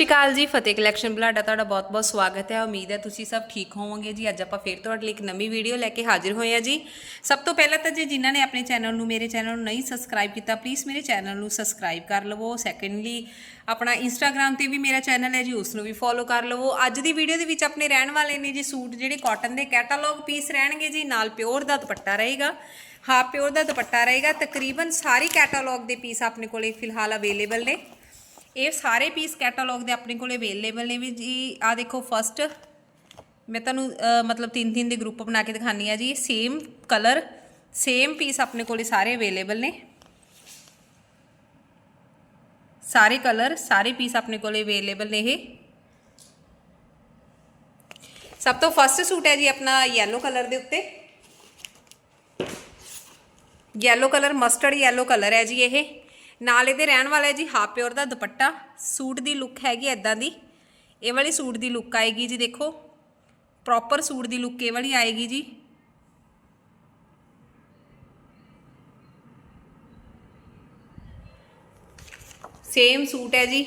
ਸ਼੍ਰੀ ਅਕਾਲ ਜੀ, ਫਤਿਹ ਕਲੈਕਸ਼ਨ ਬਲਾਡਾ, ਤੁਹਾਡਾ ਬਹੁਤ-ਬਹੁਤ ਸਵਾਗਤ ਹੈ। ਉਮੀਦ ਹੈ ਤੁਸੀਂ ਸਭ ਠੀਕ ਹੋਵੋਗੇ ਜੀ। ਅੱਜ ਆਪਾਂ ਫੇਰ ਤੁਹਾਡੇ ਲਈ ਇੱਕ ਨਵੀਂ ਵੀਡੀਓ ਲੈ ਕੇ ਹਾਜ਼ਰ ਹੋਏ ਹਾਂ ਜੀ। ਸਭ ਤੋਂ ਪਹਿਲਾਂ ਤਾਂ ਜੀ, ਜਿਨ੍ਹਾਂ ਨੇ ਆਪਣੇ ਚੈਨਲ ਨੂੰ, ਮੇਰੇ ਚੈਨਲ ਨੂੰ ਨਹੀਂ ਸਬਸਕ੍ਰਾਈਬ ਕੀਤਾ ਪਲੀਜ਼ ਮੇਰੇ ਚੈਨਲ ਨੂੰ ਸਬਸਕ੍ਰਾਈਬ ਕਰ ਲਵੋ। ਸੈਕੰਡਲੀ ਆਪਣਾ ਇੰਸਟਾਗ੍ਰam ਤੇ ਵੀ ਮੇਰਾ ਚੈਨਲ ਹੈ ਜੀ ਉਸ ਨੂੰ ਵੀ ਫੋਲੋ ਕਰ ਲਵੋ। ਅੱਜ ਦੀ ਵੀਡੀਓ ਦੇ ਵਿੱਚ ਆਪਣੇ ਰਹਿਣ ਵਾਲੇ ਨੇ ਜੀ, ਸੂਟ ਜਿਹੜੇ ਕਾਟਨ ਦੇ ਕੈਟਾਲੌਗ ਪੀਸ ਰਹਿਣਗੇ ਜੀ, ਨਾਲ ਪਿਓਰ ਦਾ ਦੁਪੱਟਾ ਰਹੇਗਾ। ਹਾਫ ਪਿਓਰ ਦਾ ਦੁਪੱਟਾ ਰਹੇਗਾ। ਤਕਰੀਬਨ ਸਾਰੀ ਕੈਟਾਲੌਗ ਦੇ ਪੀਸ ਆਪਣੇ ਕੋਲੇ ਫਿਲਹਾਲ ਅਵੇਲੇਬਲ ਨੇ। ਇਹ ਸਾਰੇ ਪੀਸ ਕੈਟਾਲੌਗ ਦੇ ਆਪਣੇ ਕੋਲੇ ਅਵੇਲੇਬਲ ਨੇ ਵੀ ਜੀ। ਆ ਦੇਖੋ ਫਸਟ ਮੈਂ ਤੁਹਾਨੂੰ ਮਤਲਬ ਤਿੰਨ ਤਿੰਨ ਦੇ ਗਰੁੱਪ ਬਣਾ ਕੇ ਦਿਖਾਨੀ ਆ ਜੀ। ਸੇਮ ਕਲਰ ਸੇਮ ਪੀਸ ਆਪਣੇ ਕੋਲੇ ਸਾਰੇ ਅਵੇਲੇਬਲ ਨੇ। ਸਾਰੇ ਕਲਰ ਸਾਰੇ ਪੀਸ ਆਪਣੇ ਕੋਲੇ ਅਵੇਲੇਬਲ ਨੇ ਇਹ। ਸਭ ਤੋਂ ਫਸਟ ਸੂਟ ਹੈ ਜੀ ਆਪਣਾ ਯੈਲੋ ਕਲਰ ਦੇ ਉੱਤੇ। Yellow colour mustard yellow colour ਹੈ ਜੀ ਇਹ। ਨਾਲ ਇਹਦੇ ਰਹਿਣ ਵਾਲਾ ਹੈ ਜੀ ਹਾਫ ਪਿਓਰ ਦਾ ਦੁਪੱਟਾ। ਸੂਟ ਦੀ ਲੁੱਕ ਹੈਗੀ ਐਦਾਂ ਦੀ। ਇਹ ਵਾਲੀ ਸੂਟ ਦੀ ਲੁੱਕ ਆਏਗੀ ਜੀ ਦੇਖੋ। ਪ੍ਰੋਪਰ ਸੂਟ ਦੀ ਲੁੱਕ ਇਹ ਵਾਲੀ ਆਏਗੀ ਜੀ। ਸੇਮ ਸੂਟ ਹੈ ਜੀ।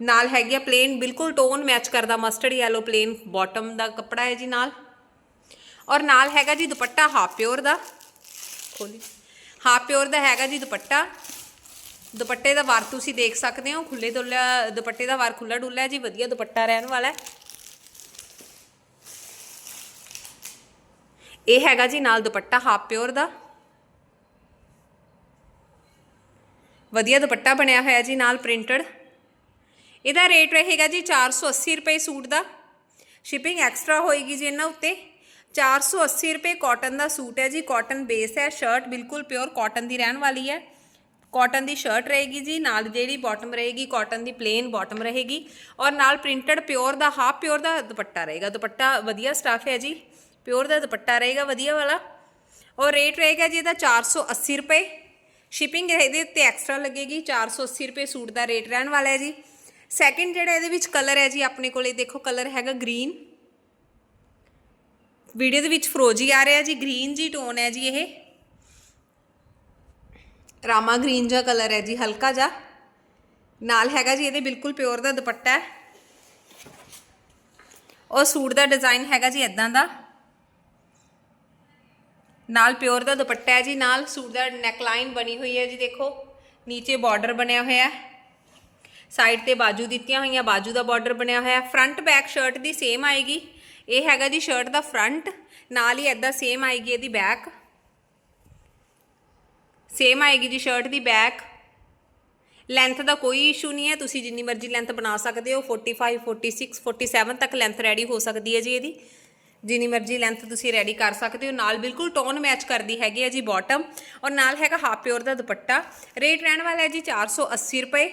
ਨਾਲ ਹੈਗੀ ਆ ਪਲੇਨ ਬਿਲਕੁਲ ਟੋਨ ਮੈਚ ਕਰਦਾ ਮਸਟਰਡ ਯੈਲੋ ਪਲੇਨ ਬਾਟਮ ਦਾ ਕੱਪੜਾ ਹੈ ਜੀ ਨਾਲ। ਔਰ ਨਾਲ ਹੈਗਾ ਜੀ ਦੁਪੱਟਾ ਹਾਫ ਪਿਓਰ ਦਾ। ਖੋਲੀ। ਹਾਫ ਪਿਓਰ ਦਾ ਹੈਗਾ ਜੀ ਦੁਪੱਟਾ। ਦੁਪੱਟੇ ਦਾ ਵਾਰ ਤੁਸੀਂ ਦੇਖ ਸਕਦੇ ਹੋ ਖੁੱਲੇ ਡੁੱਲਾ ਦੁਪੱਟੇ ਦਾ ਵਾਰ ਖੁੱਲਾ ਡੁੱਲਾ ਹੈ ਜੀ, ਵਧੀਆ ਦੁਪੱਟਾ ਰਹਿਣ ਵਾਲਾ ਹੈ। ਇਹ ਹੈਗਾ ਜੀ ਨਾਲ ਦੁਪੱਟਾ ਹਾਫ ਪਿਓਰ ਦਾ। ਵਧੀਆ ਦੁਪੱਟਾ ਬਣਿਆ ਹੋਇਆ ਜੀ ਨਾਲ ਪ੍ਰਿੰਟਡ। ਇਹਦਾ ਰੇਟ ਰਹੇਗਾ ਜੀ 480 ਰੁਪਏ ਸੂਟ ਦਾ। ਸ਼ਿਪਿੰਗ ਐਕਸਟਰਾ ਹੋਏਗੀ ਜੀ ਇਹਨਾਂ ਉੱਤੇ। 480 ਰੁਪਏ ਕਾਟਨ ਦਾ ਸੂਟ ਹੈ ਜੀ, ਕਾਟਨ ਬੇਸ ਹੈ, ਸ਼ਰਟ ਬਿਲਕੁਲ ਪਿਓਰ ਕਾਟਨ ਦੀ ਰਹਿਣ ਵਾਲੀ ਹੈ। ਕਾਟਨ ਦੀ ਸ਼ਰਟ ਰਹੇਗੀ ਜੀ, ਨਾਲ ਜਿਹੜੀ ਬਾਟਮ ਰਹੇਗੀ ਕਾਟਨ ਦੀ ਪਲੇਨ ਬਾਟਮ ਰਹੇਗੀ ਔਰ ਨਾਲ ਪ੍ਰਿੰਟਡ ਪਿਓਰ ਦਾ ਹਾਫ ਪਿਓਰ ਦਾ ਦੁਪੱਟਾ ਰਹੇਗਾ। ਦੁਪੱਟਾ ਵਧੀਆ ਸਟਾਫ ਹੈ ਜੀ ਪਿਓਰ ਦਾ ਦੁਪੱਟਾ ਰਹੇਗਾ, ਵਧੀਆ ਵਾਲਾ। ਔਰ ਰੇਟ ਰਹੇਗਾ ਜੀ ਇਹਦਾ 480 ਰੁਪਏ। ਸ਼ਿਪਿੰਗ ਇਹਦੇ ਉੱਤੇ ਐਕਸਟਰਾ ਲੱਗੇਗੀ 480 ਰੁਪਏ ਸੂਟ ਦਾ ਰੇਟ ਰਹਿਣ ਵਾਲਾ ਹੈ ਜੀ। ਸੈਕਿੰਡ ਜਿਹੜਾ ਇਹਦੇ ਵਿੱਚ ਕਲਰ ਹੈ ਜੀ, ਆਪਣੇ ਕੋਲੇ ਦੇਖੋ ਕਲਰ ਹੈਗਾ ਗ੍ਰੀਨ ਵੀਡੀਓ ਦੇ ਵਿੱਚ ਫਰੋਜੀ ਆ ਰਿਹਾ ਜੀ ਗ੍ਰੀਨ ਜੀ ਟੋਨ ਹੈ ਜੀ ਇਹ। ਰਾਮਾ ਗ੍ਰੀਨ ਜਿਹਾ ਕਲਰ ਹੈ ਜੀ, ਹਲਕਾ ਜਿਹਾ। ਨਾਲ ਹੈਗਾ ਜੀ, ਇਹਦੇ ਬਿਲਕੁਲ ਪਿਓਰ ਦਾ ਦੁਪੱਟਾ ਹੈ। ਉਹ ਸੂਟ ਦਾ ਡਿਜ਼ਾਈਨ ਹੈਗਾ ਜੀ ਇਦਾਂ ਦਾ। ਨਾਲ ਪਿਓਰ ਦਾ ਦੁਪੱਟਾ ਹੈ ਜੀ, ਨਾਲ ਸੂਟ ਦਾ ਨੈਕ ਲਾਈਨ ਬਣੀ ਹੋਈ ਹੈ ਜੀ, ਦੇਖੋ। ਨੀਚੇ ਬਾਰਡਰ ਬਣਿਆ ਹੋਇਆ ਹੈ। ਸਾਈਡ ਤੇ ਬਾਜੂ ਦਿੱਤੀਆਂ ਹੋਈਆਂ, ਬਾਜੂ ਦਾ ਬਾਰਡਰ ਬਣਿਆ ਹੋਇਆ ਹੈ। ਫਰੰਟ ਬੈਕ ਸ਼ਰਟ ਦੀ ਸੇਮ ਆਏਗੀ। ਇਹ ਹੈਗਾ ਜੀ, ਸ਼ਰਟ ਦਾ ਫਰੰਟ। ਨਾਲ ਹੀ ਐਦਾਂ ਸੇਮ ਆਏਗੀ ਇਹਦੀ ਬੈਕ। ਸੇਮ ਆਏਗੀ ਜੀ ਸ਼ਰਟ ਦੀ ਬੈਕ ਲੈਂਥ ਦਾ ਕੋਈ ਇਸ਼ੂ ਨਹੀਂ ਹੈ, ਤੁਸੀਂ ਜਿੰਨੀ ਮਰਜ਼ੀ ਲੈਂਥ ਬਣਾ ਸਕਦੇ ਹੋ 45 46 47 ਤੱਕ ਲੈਂਥ ਰੈਡੀ ਹੋ ਸਕਦੀ ਹੈ ਜੀ ਇਹਦੀ। ਜਿੰਨੀ ਮਰਜ਼ੀ ਲੈਂਥ ਤੁਸੀਂ ਰੈਡੀ ਕਰ ਸਕਦੇ ਹੋ, ਨਾਲ ਬਿਲਕੁਲ ਟੋਨ ਮੈਚ ਕਰਦੀ ਹੈਗੀ ਹੈ ਜੀ ਬਾਟਮ ਔਰ ਨਾਲ ਹੈਗਾ ਹਾਫ ਪਿਓਰ ਦਾ ਦੁਪੱਟਾ। ਰੇਟ ਰਹਿਣ ਵਾਲਾ ਹੈ ਜੀ 480 ਰੁਪਏ।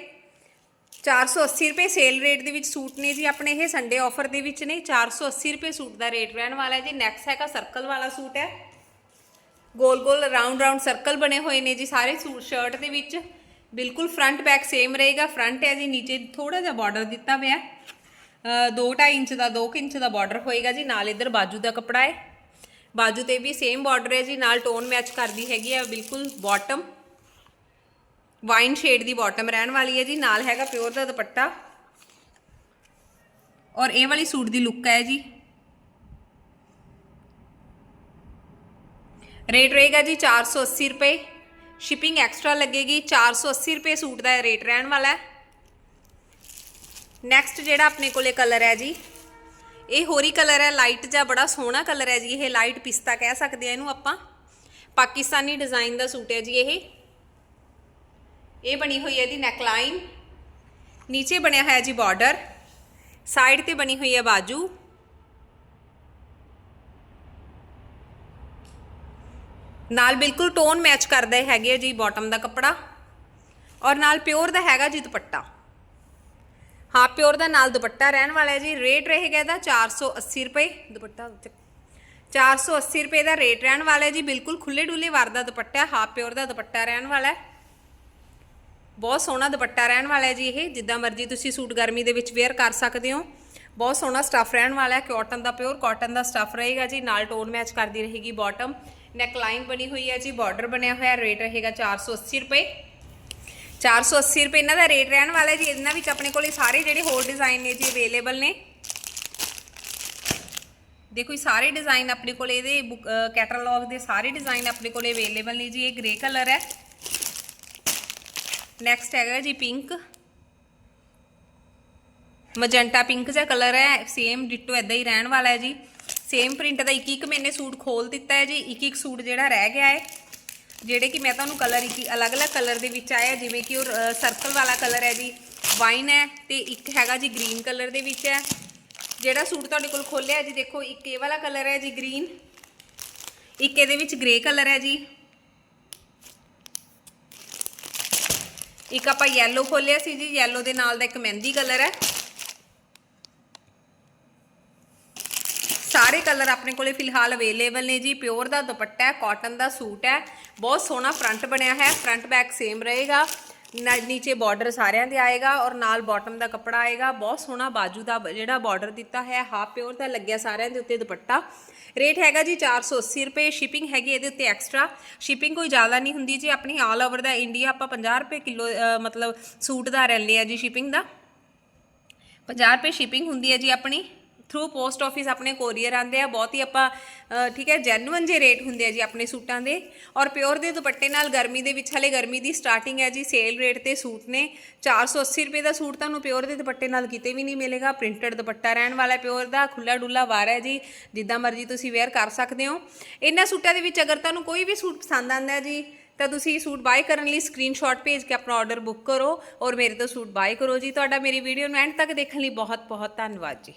480 ਰੁਪਏ ਸੇਲ ਰੇਟ ਦੇ ਵਿੱਚ ਸੂਟ ਨੇ ਜੀ ਆਪਣੇ ਇਹ ਸੰਡੇ ਆਫਰ ਦੇ ਵਿੱਚ ਨੇ। 480 ਰੁਪਏ ਸੂਟ ਦਾ ਰੇਟ ਰਹਿਣ ਵਾਲਾ ਹੈ ਜੀ। ਨੈਕਸਟ ਹੈਗਾ ਸਰਕਲ ਵਾਲਾ ਸੂਟ ਹੈ। ਗੋਲ ਗੋਲ ਰਾਉਂਡ ਰਾਉਂਡ ਸਰਕਲ ਬਣੇ ਹੋਏ ਨੇ ਜੀ, ਸਾਰੇ ਸੂਟ ਸ਼ਰਟ ਦੇ ਵਿੱਚ। ਬਿਲਕੁਲ ਫਰੰਟ ਬੈਕ ਸੇਮ ਰਹੇਗਾ। ਫਰੰਟ ਹੈ ਜੀ, ਨੀਚੇ ਥੋੜਾ ਜਿਹਾ ਬਾਰਡਰ ਦਿੱਤਾ ਹੋਇਆ ਹੈ 2.5 ਇੰਚ ਦਾ 2 ਇੰਚ ਦਾ ਬਾਰਡਰ ਹੋਏਗਾ ਜੀ। ਨਾਲ ਇਧਰ ਬਾਜੂ ਦਾ ਕੱਪੜਾ ਹੈ। ਬਾਜੂ ਤੇ ਵੀ ਸੇਮ ਬਾਰਡਰ ਹੈ ਜੀ। ਨਾਲ ਟੋਨ ਮੈਚ ਕਰਦੀ ਹੈਗੀ ਹੈ ਬਿਲਕੁਲ ਬਾਟਮ ਵਾਈਨ ਸ਼ੇਡ ਦੀ ਬਾਟਮ ਰਹਿਣ ਵਾਲੀ ਹੈ ਜੀ। ਨਾਲ ਹੈਗਾ ਪਿਓਰ ਦਾ ਦੁਪੱਟਾ। ਔਰ ਇਹ ਵਾਲੀ ਸੂਟ ਦੀ ਲੁੱਕ ਹੈ ਜੀ। ਰੇਟ ਰਹੇਗਾ ਜੀ 480 ਰੁਪਏ। ਸ਼ਿਪਿੰਗ ਐਕਸਟਰਾ ਲੱਗੇਗੀ 480 ਰੁਪਏ ਸੂਟ ਦਾ ਰੇਟ ਰਹਿਣ ਵਾਲਾ ਹੈ। ਨੈਕਸਟ ਜਿਹੜਾ ਆਪਣੇ ਕੋਲੇ ਕਲਰ ਹੈ ਜੀ, ਇਹ ਹੋਰੀ ਕਲਰ ਹੈ ਲਾਈਟ ਜਿਹਾ ਬੜਾ ਸੋਹਣਾ ਕਲਰ ਹੈ ਜੀ, ਇਹ ਲਾਈਟ ਪਿਸਤਾ ਕਹਿ ਸਕਦੇ ਆ ਇਹਨੂੰ ਆਪਾਂ। ਪਾਕਿਸਤਾਨੀ ਡਿਜ਼ਾਈਨ ਦਾ ਸੂਟ ਹੈ ਜੀ ਇਹ। ਇਹ ਬਣੀ ਹੋਈ ਹੈ ਦੀ ਨੈਕਲਾਈਨ ਨੀਚੇ ਬਣਿਆ ਹੋਇਆ ਜੀ ਬਾਰਡਰ ਸਾਈਡ ਤੇ ਬਣੀ ਹੋਈ ਹੈ ਬਾਜੂ। ਨਾਲ ਬਿਲਕੁਲ ਟੋਨ ਮੈਚ ਕਰਦਾ ਹੈਗੇ ਆ ਜੀ ਬਾਟਮ ਦਾ ਕੱਪੜਾ ਔਰ ਨਾਲ ਪਿਓਰ ਦਾ ਹੈਗਾ ਜੀ ਦੁਪੱਟਾ। ਹਾਂ ਪਿਓਰ ਦਾ ਨਾਲ ਦੁਪੱਟਾ ਰਹਿਣ ਵਾਲਾ ਹੈ ਜੀ ਰੇਟ ਰਹੇਗਾ ਇਹਦਾ 480 ਰੁਪਏ, ਦੁਪੱਟਾ ਉੱਤੇ। 480 ਰੁਪਏ ਦਾ ਰੇਟ ਰਹਿਣ ਵਾਲਾ ਹੈ ਜੀ, ਬਿਲਕੁਲ ਖੁੱਲੇ ਡੁੱਲੇ ਵਾਰ ਦਾ ਦੁਪੱਟਾ ਹਾਫ ਪਿਓਰ ਦਾ ਦੁਪੱਟਾ ਰਹਿਣ ਵਾਲਾ ਹੈ। ਬਹੁਤ ਸੋਹਣਾ ਦੁਪੱਟਾ ਰਹਿਣ ਵਾਲਾ ਹੈ ਜੀ ਇਹ, ਜਿੱਦਾਂ ਮਰਜ਼ੀ ਤੁਸੀਂ ਸੂਟ ਗਰਮੀ ਦੇ ਵਿੱਚ ਵੇਅਰ ਕਰ ਸਕਦੇ ਹੋ। ਬਹੁਤ ਸੋਹਣਾ ਸਟੱਫ ਰਹਿਣ ਵਾਲਾ ਹੈ ਕਾਟਨ ਦਾ ਪਿਓਰ ਕਾਟਨ ਦਾ ਸਟੱਫ ਰਹੇਗਾ ਜੀ, ਨਾਲ ਟੋਨ ਮੈਚ ਕਰਦੀ ਰਹੇਗੀ ਬਾਟਮ ਨੈਕ ਲਾਈਨ ਬਣੀ ਹੋਈ ਹੈ ਜੀ ਬਾਰਡਰ ਬਣਿਆ ਹੋਇਆ ਰੇਟ ਰਹੇਗਾ 480 ਰੁਪਏ। 480 ਰੁਪਏ ਇਹਨਾਂ ਦਾ ਰੇਟ ਰਹਿਣ ਵਾਲਾ ਜੀ, ਇਹਨਾਂ ਵਿੱਚ ਆਪਣੇ ਕੋਲੇ ਸਾਰੇ ਜਿਹੜੇ ਹੋਰ ਡਿਜ਼ਾਈਨ ਨੇ ਜੀ ਅਵੇਲੇਬਲ ਨੇ। ਦੇਖੋ ਇਹ ਸਾਰੇ ਡਿਜ਼ਾਈਨ ਆਪਣੇ ਕੋਲ ਇਹਦੇ ਕੈਟਾਲੌਗ ਦੇ ਸਾਰੇ ਡਿਜ਼ਾਈਨ ਆਪਣੇ ਕੋਲ ਅਵੇਲੇਬਲ ਨੇ ਜੀ, ਇਹ ਗ੍ਰੇ ਕਲਰ ਹੈ। ਨੈਕਸਟ ਹੈਗਾ ਜੀ ਪਿੰਕ ਮਜੈਂਟਾ ਪਿੰਕ ਜਿਹਾ ਕਲਰ ਹੈ ਸੇਮ ਡਿਟੋ ਇਦਾਂ ਹੀ ਰਹਿਣ ਵਾਲਾ ਹੈ ਜੀ। ਸੇਮ ਪ੍ਰਿੰਟ ਦਾ ਇੱਕ ਇੱਕ ਮੈਨੇ ਸੂਟ ਖੋਲ ਦਿੱਤਾ ਹੈ ਜੀ ਇੱਕ ਇੱਕ ਸੂਟ ਜਿਹੜਾ ਰਹਿ ਗਿਆ ਹੈ। ਜਿਹੜੇ ਕਿ ਮੈਂ ਤੁਹਾਨੂੰ ਕਲਰ ਇੱਕ ਅਲੱਗ-ਅਲੱਗ ਕਲਰ ਦੇ ਵਿੱਚ ਆਇਆ ਜਿਵੇਂ ਕਿ ਉਹ ਸਰਕਲ ਵਾਲਾ ਕਲਰ ਹੈ ਜੀ ਵਾਈਨ ਹੈ ਤੇ ਇੱਕ ਹੈਗਾ ਜੀ ਗ੍ਰੀਨ ਕਲਰ ਦੇ ਵਿੱਚ ਹੈ। ਜਿਹੜਾ ਸੂਟ ਤੁਹਾਡੇ ਕੋਲ ਖੋਲਿਆ ਜੀ, ਦੇਖੋ, ਇੱਕ ਇਹ ਵਾਲਾ ਕਲਰ ਹੈ ਜੀ ਗ੍ਰੀਨ ਇੱਕ ਇਹਦੇ ਵਿੱਚ ਗ੍ਰੇ ਕਲਰ ਹੈ ਜੀ। ਇੱਕ ਆਪਾਂ yellow ਖੋਲਿਆ ਸੀ ਜੀ, yellow ਦੇ ਨਾਲ ਦਾ ਇੱਕ ਮਹਿੰਦੀ ਕਲਰ ਹੈ। ਸਾਰੇ ਕਲਰ ਆਪਣੇ ਕੋਲੇ ਫਿਲਹਾਲ ਅਵੇਲੇਬਲ ਨੇ ਜੀ। ਪਿਓਰ ਦਾ ਦੁਪੱਟਾ ਹੈ ਕਾਟਨ ਦਾ ਸੂਟ ਹੈ। ਬਹੁਤ ਸੋਹਣਾ ਫਰੰਟ ਬਣਿਆ ਹੈ ਫਰੰਟ ਬੈਕ ਸੇਮ ਰਹੇਗਾ। ਨਾ- ਨੀਚੇ ਬਾਰਡਰ ਸਾਰਿਆਂ ਦੇ ਆਏਗਾ ਔਰ ਨਾਲ ਬਾਟਮ ਦਾ ਕੱਪੜਾ ਆਏਗਾ। ਬਹੁਤ ਸੋਹਣਾ ਬਾਜੂ ਦਾ ਜਿਹੜਾ ਬਾਰਡਰ ਦਿੱਤਾ ਹੈ ਹਾਫ ਪਿਓਰ ਦਾ ਲੱਗਿਆ ਸਾਰਿਆਂ ਦੇ ਉੱਤੇ ਦੁਪੱਟਾ। ਰੇਟ ਹੈਗਾ ਜੀ 480 ਰੁਪਏ ਸ਼ਿਪਿੰਗ ਹੈਗੀ ਇਹਦੇ ਉੱਤੇ ਐਕਸਟਰਾ ਸ਼ਿਪਿੰਗ ਕੋਈ ਜ਼ਿਆਦਾ ਨਹੀਂ ਹੁੰਦੀ ਜੀ। ਆਪਣੀ ਆਲ ਓਵਰ ਦਾ ਇੰਡੀਆ ਆਪਾਂ 50 ਰੁਪਏ ਕਿਲੋ ਮਤਲਬ ਸੂਟ ਦਾ ਰਹਿੰਦੇ ਆ ਜੀ ਸ਼ਿਪਿੰਗ ਦਾ। 50 ਰੁਪਏ ਸ਼ਿਪਿੰਗ ਹੁੰਦੀ ਹੈ ਜੀ ਆਪਣੀ। ਥਰੂ ਪੋਸਟ ਆਫਿਸ ਆਪਣੇ ਕੋਰੀਅਰ ਆਂਦੇ ਆ, ਬਹੁਤ ਹੀ ਆਪਾਂ ਠੀਕ ਹੈ ਜੈਨੂਇਨ ਜੇ ਰੇਟ ਹੁੰਦੇ ਆ ਜੀ ਆਪਣੇ ਸੂਟਾਂ ਦੇ। ਔਰ ਪਿਓਰ ਦੇ ਦੁਪੱਟੇ ਨਾਲ ਗਰਮੀ ਦੇ ਵਿੱਚ ਹਲੇ ਗਰਮੀ ਦੀ ਸਟਾਰਟਿੰਗ ਹੈ ਜੀ ਸੇਲ ਰੇਟ ਤੇ ਸੂਟ ਨੇ। 480 ਰੁਪਏ ਦਾ ਸੂਟ ਤੁਹਾਨੂੰ ਪਿਓਰ ਦੇ ਦੁਪੱਟੇ ਨਾਲ ਕਿਤੇ ਵੀ ਨਹੀਂ ਮਿਲੇਗਾ। ਪ੍ਰਿੰਟਡ ਦੁਪੱਟਾ ਰਹਿਣ ਵਾਲਾ ਪਿਓਰ ਦਾ ਖੁੱਲਾ ਡੁੱਲਾ ਵਾਰ ਹੈ ਜੀ, ਜਿੱਦਾਂ ਮਰਜ਼ੀ ਤੁਸੀਂ ਵੇਅਰ ਕਰ ਸਕਦੇ ਹੋ। ਇਹਨਾਂ ਸੂਟਾਂ ਦੇ ਵਿੱਚ ਅਗਰ ਤੁਹਾਨੂੰ ਕੋਈ ਵੀ ਸੂਟ ਪਸੰਦ ਆਂਦਾ ਹੈ ਜੀ, ਤਾਂ ਤੁਸੀਂ ਸੂਟ ਬਾਏ ਕਰਨ ਲਈ ਸਕਰੀਨਸ਼ਾਟ ਭੇਜ ਕੇ ਆਪਣਾ ਆਰਡਰ ਬੁੱਕ ਕਰੋ। ਔਰ ਮੇਰੇ ਤੋਂ ਸੂਟ ਬਾਏ ਕਰੋ ਜੀ। ਤੁਹਾਡਾ ਮੇਰੀ ਵੀਡੀਓ ਨੂੰ ਐਂਡ ਤੱਕ ਦੇਖਣ ਲਈ ਬਹੁਤ ਬਹੁਤ ਧੰਨਵਾਦ ਜੀ।